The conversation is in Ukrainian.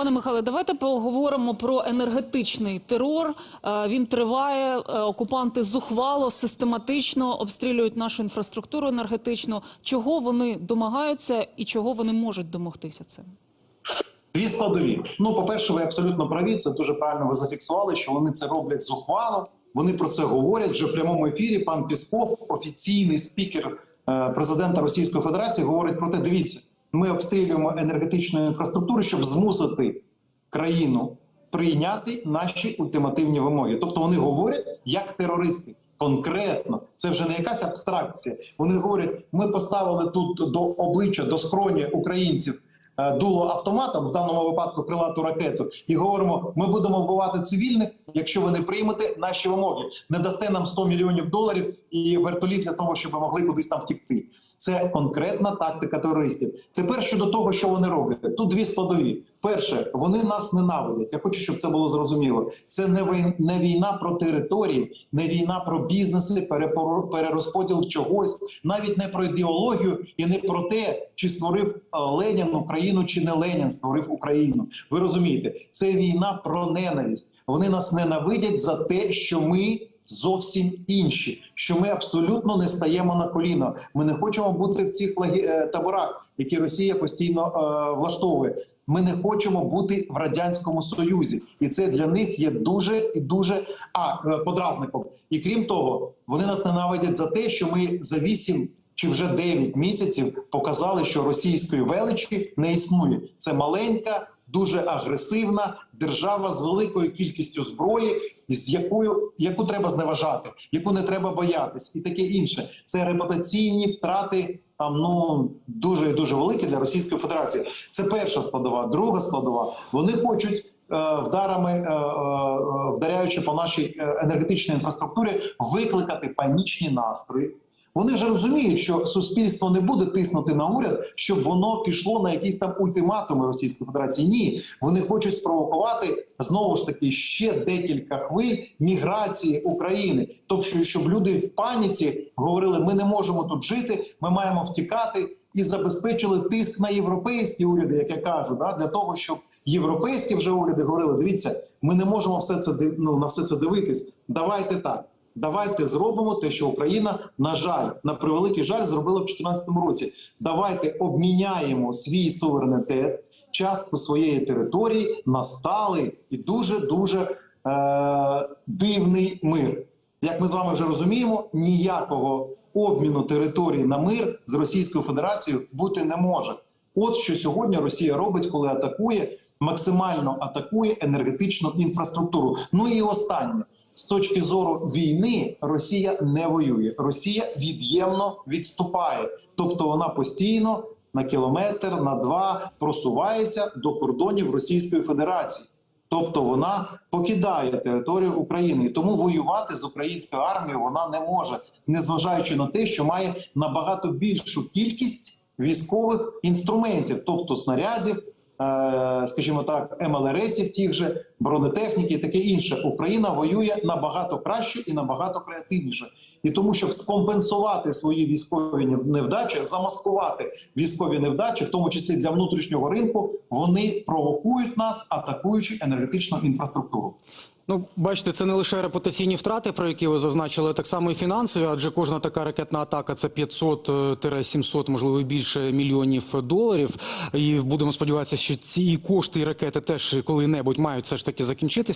Пане Михайле, давайте поговоримо про енергетичний терор. Е, Він триває. Е, Окупанти зухвало, систематично обстрілюють нашу інфраструктуру енергетичну. Чого вони домагаються і чого вони можуть домогтися цим? Дві складові. Ну, по-перше, ви абсолютно праві. Це дуже правильно ви зафіксували, що вони це роблять зухвало. Вони про це говорять вже в прямому ефірі. Пан Пісков, офіційний спікер е, президента Російської Федерації, говорить про те: дивіться, ми обстрілюємо енергетичну інфраструктуру, щоб змусити країну прийняти наші ультимативні вимоги. Тобто вони говорять як терористи. Конкретно, це вже не якась абстракція. Вони говорять: ми поставили тут до обличчя до скроні українців дуло автоматом, в даному випадку крилату ракету, і говоримо: ми будемо вбивати цивільних, якщо ви не приймете наші вимоги, не дасте нам 100 мільйонів доларів і вертоліт для того, щоб ми могли кудись там втікти. Це конкретна тактика терористів. Тепер щодо того, що вони роблять, тут дві складові. Перше, вони нас ненавидять. Я хочу, щоб це було зрозуміло. Це не війна, про території, не війна про бізнеси, перерозподіл чогось, навіть не про ідеологію і не про те, чи створив е, Ленін Україну, чи не Ленін створив Україну. Ви розумієте, це війна про ненависть. Вони нас ненавидять за те, що ми. Зовсім інші, що ми абсолютно не стаємо на коліна. Ми не хочемо бути в цих е, таборах, які Росія постійно е, влаштовує. Ми не хочемо бути в радянському союзі, і це для них є дуже і дуже а е, подразником. І крім того, вони нас ненавидять за те, що ми за 8 чи вже 9 місяців показали, що російської величі не існує. Це маленька, дуже агресивна держава з великою кількістю зброї, з якою яку треба зневажати, яку не треба боятись, і таке інше. Це репутаційні втрати. Там ну дуже і дуже великі для Російської Федерації. Це перша складова. Друга складова. Вони хочуть е, вдарами, е, е, вдаряючи по нашій енергетичній інфраструктурі, викликати панічні настрої. Вони вже розуміють, що суспільство не буде тиснути на уряд, щоб воно пішло на якісь там ультиматуми Російської Федерації. Ні, вони хочуть спровокувати знову ж таки ще декілька хвиль міграції України. Тобто, щоб люди в паніці говорили: ми не можемо тут жити, ми маємо втікати, і забезпечили тиск на європейські уряди, як я кажу, да, для того, щоб європейські вже уряди говорили: дивіться, ми не можемо все це ну, на все це дивитись. Давайте так. Давайте зробимо те, що Україна, на жаль, на превеликий жаль, зробила в 2014 році. Давайте обміняємо свій суверенітет, частку своєї території на сталий і дуже дуже е- дивний мир. Як ми з вами вже розуміємо, ніякого обміну території на мир з Російською Федерацією бути не може. От що сьогодні Росія робить, коли атакує, максимально атакує енергетичну інфраструктуру. Ну і останнє з точки зору війни, Росія не воює. Росія від'ємно відступає, тобто вона постійно на кілометр, на два просувається до кордонів Російської Федерації. Тобто вона покидає територію України, і тому воювати з українською армією вона не може, незважаючи на те, що має набагато більшу кількість військових інструментів, тобто снарядів, е, скажімо так, МЛРСів, тих же бронетехніки і таке інше. Україна воює набагато краще і набагато креативніше. І тому, щоб скомпенсувати свої військові невдачі, замаскувати військові невдачі, в тому числі для внутрішнього ринку, вони провокують нас, атакуючи енергетичну інфраструктуру. Ну, бачите, це не лише репутаційні втрати, про які ви зазначили, а так само і фінансові, адже кожна така ракетна атака це 500-700, можливо, більше мільйонів доларів. І будемо сподіватися, що ці кошти і ракети теж коли-небудь мають все ж таки закінчитися.